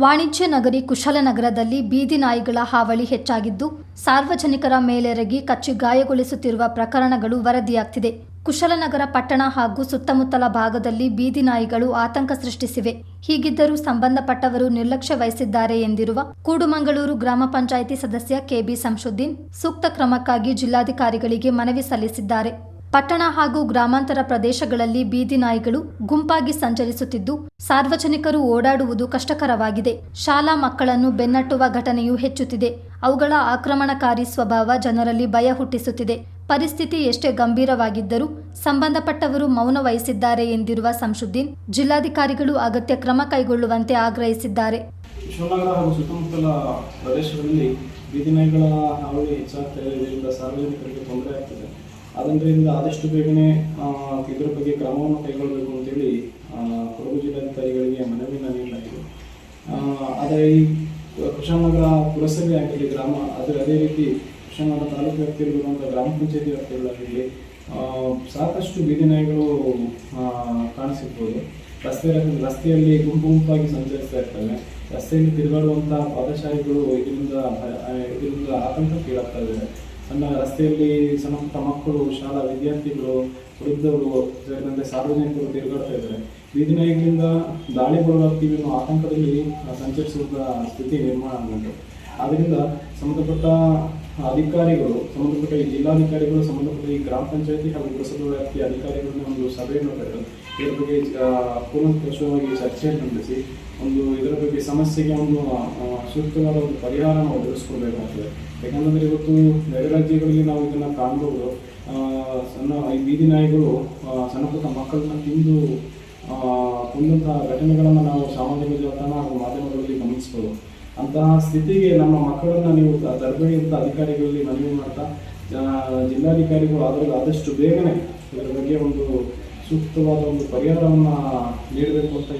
ವಾಣಿಜ್ಯ ನಗರಿ ಕುಶಲನಗರದಲ್ಲಿ ಬೀದಿ ನಾಯಿಗಳ ಹಾವಳಿ ಹೆಚ್ಚಾಗಿದ್ದು, ಸಾರ್ವಜನಿಕರ ಮೇಲೆರಗಿ ಕಚ್ಚಿ ಗಾಯಗೊಳಿಸುತ್ತಿರುವ ಪ್ರಕರಣಗಳು ವರದಿಯಾಗ್ತಿದೆ. ಕುಶಲನಗರ ಪಟ್ಟಣ ಹಾಗೂ ಸುತ್ತಮುತ್ತಲ ಭಾಗದಲ್ಲಿ ಬೀದಿ ನಾಯಿಗಳು ಆತಂಕ ಸೃಷ್ಟಿಸಿವೆ. ಹೀಗಿದ್ದರೂ ಸಂಬಂಧಪಟ್ಟವರು ನಿರ್ಲಕ್ಷ್ಯ ವಹಿಸಿದ್ದಾರೆ ಎಂದಿರುವ ಕೂಡುಮಂಗಳೂರು ಗ್ರಾಮ ಪಂಚಾಯಿತಿ ಸದಸ್ಯ ಕೆಬಿ ಸಂಶುದ್ದೀನ್, ಸೂಕ್ತ ಕ್ರಮಕ್ಕಾಗಿ ಜಿಲ್ಲಾಧಿಕಾರಿಗಳಿಗೆ ಮನವಿ ಸಲ್ಲಿಸಿದ್ದಾರೆ. ಪಟ್ಟಣ ಹಾಗೂ ಗ್ರಾಮಾಂತರ ಪ್ರದೇಶಗಳಲ್ಲಿ ಬೀದಿ ನಾಯಿಗಳು ಗುಂಪಾಗಿ ಸಂಚರಿಸುತ್ತಿದ್ದು, ಸಾರ್ವಜನಿಕರು ಓಡಾಡುವುದು ಕಷ್ಟಕರವಾಗಿದೆ. ಶಾಲಾ ಮಕ್ಕಳನ್ನು ಬೆನ್ನಟ್ಟುವ ಘಟನೆಯೂ ಹೆಚ್ಚುತ್ತಿದೆ. ಅವುಗಳ ಆಕ್ರಮಣಕಾರಿ ಸ್ವಭಾವ ಜನರಲ್ಲಿ ಭಯ ಹುಟ್ಟಿಸುತ್ತಿದೆ. ಪರಿಸ್ಥಿತಿ ಎಷ್ಟೇ ಗಂಭೀರವಾಗಿದ್ದರೂ ಸಂಬಂಧಪಟ್ಟವರು ಮೌನ ವಹಿಸಿದ್ದಾರೆ ಎಂದಿರುವ ಸಂಶುದ್ದೀನ್ ಜಿಲ್ಲಾಧಿಕಾರಿಗಳು ಅಗತ್ಯ ಕ್ರಮ ಕೈಗೊಳ್ಳುವಂತೆ ಆಗ್ರಹಿಸಿದ್ದಾರೆ. ಸಾರ್ವಜನಿಕರಿಗೆ ತೊಂದರೆ ಅದರಿಂದ ಆದಷ್ಟು ಬೇಗನೆ ಇದರ ಬಗ್ಗೆ ಕ್ರಮವನ್ನು ಕೈಗೊಳ್ಳಬೇಕು ಅಂತೇಳಿ ಕೊಡಗು ಜಿಲ್ಲಾಧಿಕಾರಿಗಳಿಗೆ ಮನವಿ ನೀಡಲಾಗಿದೆ ಆದರೆ ಈ ಕುಶಾಲನಗರ ಪುರಸಭೆ ಆಗಿರಲಿ ಗ್ರಾಮ ಅದೇ ಅದೇ ರೀತಿ ಕುಶಾಲನಗರ ತಾಲೂಕು ವ್ಯಾಪ್ತಿಯಲ್ಲಿರುವಂಥ ಗ್ರಾಮ ಪಂಚಾಯತಿ ವ್ಯಾಪ್ತಿಗಳಾಗಿರಲಿ ಸಾಕಷ್ಟು ಬೀದಿ ನಾಯಿಗಳು ಕಾಣಿಸಿರ್ಬೋದು. ರಸ್ತೆ, ರಸ್ತೆಯಲ್ಲಿ ಗುಂಪು ಗುಂಪಾಗಿ ಸಂಚರಿಸ್ತಾ ಇರ್ತವೆ. ರಸ್ತೆಯಲ್ಲಿ ತಿರುಗಾಡುವಂಥ ಪಾದಚಾರಿಗಳು ಇದರಿಂದ ಇದರಿಂದ ಆತಂಕ ಕೀಳಾಗ್ತಾ ಇದ್ದಾರೆ ಸಣ್ಣ ರಸ್ತೆಯಲ್ಲಿ ಸಣ್ಣ ಪುಟ್ಟ ಮಕ್ಕಳು, ಶಾಲಾ ವಿದ್ಯಾರ್ಥಿಗಳು, ವೃದ್ಧರು, ಸೇರಿದಂತೆ ಸಾರ್ವಜನಿಕರು ತಿರುಗಾಡ್ತಾ ಇದ್ದಾರೆ. ಬೀದಿ ನಾಯಿಗಳಿಂದ ದಾಳಿಗೊಳಗಾಗ್ತೀವಿ ಅನ್ನೋ ಆತಂಕದಲ್ಲಿ ಸಂಚರಿಸುವ ಸ್ಥಿತಿ ನಿರ್ಮಾಣ ಆಗುಂಟು ಆದ್ದರಿಂದ ಸಂಬಂಧಪಟ್ಟ ಅಧಿಕಾರಿಗಳು ಸಂಬಂಧಪಟ್ಟ ಈ ಜಿಲ್ಲಾಧಿಕಾರಿಗಳು ಸಂಬಂಧಪಟ್ಟ ಈ ಗ್ರಾಮ ಪಂಚಾಯತಿ ಹಾಗೂ ಪುರಸಭೆ ವ್ಯಾಪ್ತಿಯ ಅಧಿಕಾರಿಗಳನ್ನ ಒಂದು ಸಭೆಯನ್ನು ಕರೆದು ಇದರ ಬಗ್ಗೆ ಕೂಲಂಕಷವಾಗಿ ಚರ್ಚೆಯನ್ನು ನಡೆಸಿ ಒಂದು ಇದರ ಬಗ್ಗೆ ಸಮಸ್ಯೆಗೆ ಒಂದು ಸೂಕ್ತವಾದ ಒಂದು ಪರಿಹಾರನ ಒದಗಿಸ್ಕೊಡ್ಬೇಕಾಗ್ತದೆ. ಯಾಕಂತಂದರೆ ಇವತ್ತು ನೆರೆ ರಾಜ್ಯಗಳಿಗೆ ನಾವು ಇದನ್ನು ಕಾಣಬಹುದು ಆ, ಸಣ್ಣ ಈ ಬೀದಿ ನಾಯಿಗಳು ಸಣ್ಣ ಪುಟ್ಟ ಮಕ್ಕಳನ್ನ ತಿಂದು ಕುಂದಂತಹ ಘಟನೆಗಳನ್ನು ನಾವು ಸಾಮಾಜಿಕ ಜಾಲತಾಣ ಹಾಗೂ ಮಾಧ್ಯಮಗಳಲ್ಲಿ ಗಮನಿಸಬಹುದು ಅಂತಹ ಸ್ಥಿತಿಗೆ ನಮ್ಮ ಮಕ್ಕಳನ್ನ ನೀವು ತ- ತರಬೇತಿ ಅಂತ ಅಧಿಕಾರಿಗಳಲ್ಲಿ ಮನವಿ ಮಾಡ್ತಾ ಜಿಲ್ಲಾಧಿಕಾರಿಗಳು ಅದರಲ್ಲಿ ಆದಷ್ಟು ಬೇಗನೆ ಇದರ ಬಗ್ಗೆ ಒಂದು ಸೂಕ್ತವಾದ ಒಂದು ಪರಿಹಾರವನ್ನು ನೀಡಬೇಕು ಅಂತ